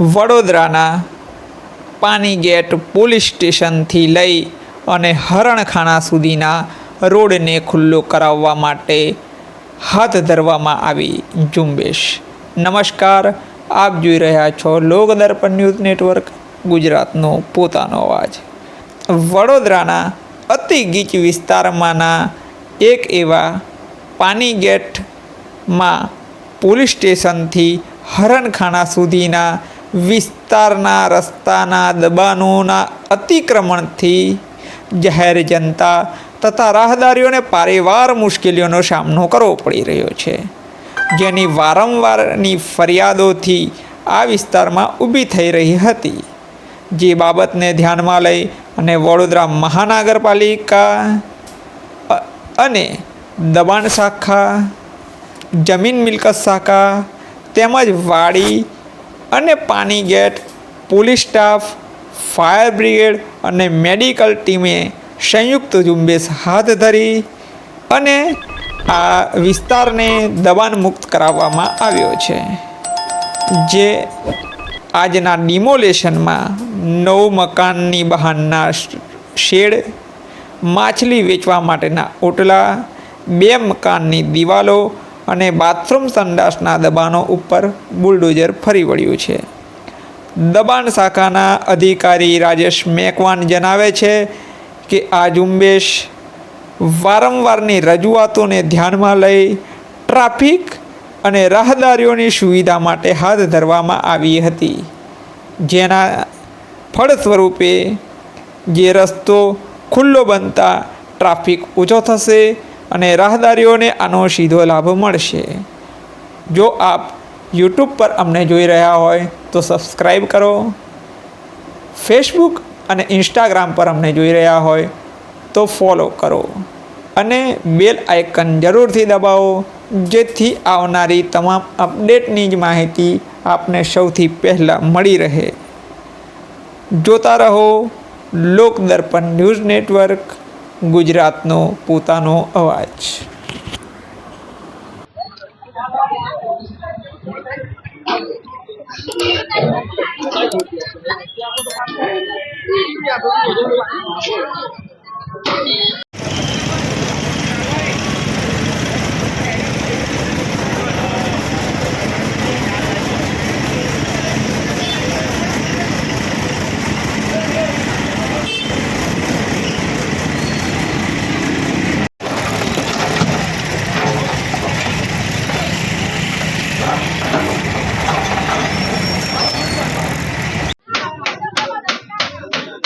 વડોદરાના પાનીગેટ પોલીસ સ્ટેશનથી લઈ અને હરણખાણા સુધીના રોડને ખુલ્લો કરાવવા માટે હાથ ધરવામાં આવી ઝુંબેશ. નમસ્કાર, આપ જોઈ રહ્યા છો લોકદર્પણ ન્યૂઝ નેટવર્ક, ગુજરાતનો પોતાનો અવાજ. વડોદરાના અતિ ગીચ વિસ્તારમાંના એક એવા પાનીગેટમાં પોલીસ સ્ટેશનથી હરણખાણા સુધીના વિસ્તારના રસ્તાના દબાણોના અતિક્રમણથી જાહેર જનતા તથા રાહદારીઓને પારિવાર મુશ્કેલીઓનો સામનો કરવો પડી રહ્યો છે. જેની વારંવારની ફરિયાદોથી આ વિસ્તારમાં ઊભી થઈ રહી હતી. જે બાબતને ધ્યાનમાં લઈ અને વડોદરા મહાનગરપાલિકા અને દબાણ શાખા, જમીન મિલકત શાખા તેમજ વાડી અને પાણી gate, police staff, fire brigade અને મેડિકલ ટીમે સંયુક્ત ઝુંબેશ હાથ ધરી અને આ વિસ્તારને દબાણ મુક્ત કરાવવામાં આવ્યો છે, જે આજના ડિમોલેશનમાં નવ મકાનની બહારના શેડ, માછલી વેચવા માટેના ઓટલા, બે મકાનની દિવાલો અને બાથરૂમ સંડાસના દબાણો ઉપર બુલડોઝર ફરી વળ્યું છે. દબાણ શાખાના અધિકારી રાજેશ મેકવાન જણાવે છે કે આ ઝુંબેશ વારંવારની રજૂઆતોને ધ્યાનમાં લઈ ટ્રાફિક અને રાહદારીઓની સુવિધા માટે હાથ ધરવામાં આવી હતી. જેના ફળ સ્વરૂપે જે રસ્તો ખુલ્લો બનતા ટ્રાફિક ઓછો થશે અને રાહદારીઓને આનો સીધો લાભ મળશે. જો આપ યુટ્યુબ પર અમને જોઈ રહ્યા હોય, તો સબસ્ક્રાઈબ કરો. ફેસબુક અને ઇન્સ્ટાગ્રામ પર અમને જોઈ રહ્યા હોય, તો ફોલો કરો. અને બેલ આઇકન જરૂરથી દબાવો, જેથી આવનારી તમામ અપડેટની જ માહિતી આપને સૌથી પહેલાં મળી રહે. જોતા રહો લોક દર્પણ ન્યૂઝ નેટવર્ક. ગુજરાતનો પોતાનો અવાજ.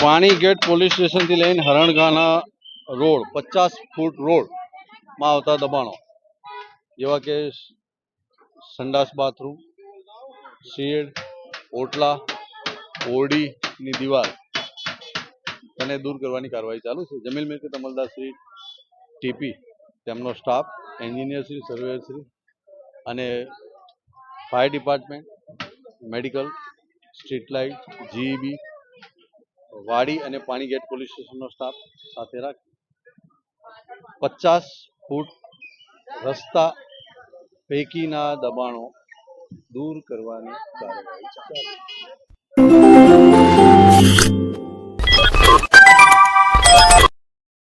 પાણી ગેટ પોલીસ સ્ટેશનથી લઈને હરણગાના રોડ, પચાસ ફૂટ રોડમાં આવતા દબાણો. જેવા કે સંડાસ બાથરૂમ, શેડ, ઓટલા, ઓરડીની દિવાલ તેને દૂર કરવાની કાર્યવાહી ચાલુ છે. જમીન મિલકત અમલદાર ટીપી, તેમનો સ્ટાફ, એન્જિનિયર શ્રી અને fire department, medical, street light, GEB વાડી અને પાણી ગેટ પોલીસ સ્ટેશનનો સ્ટાફ સાથે રાખી પચાસ ફૂટ રસ્તા પૈકીના દબાણો દૂર કરવાની કાર્યવાહી ચાલુ.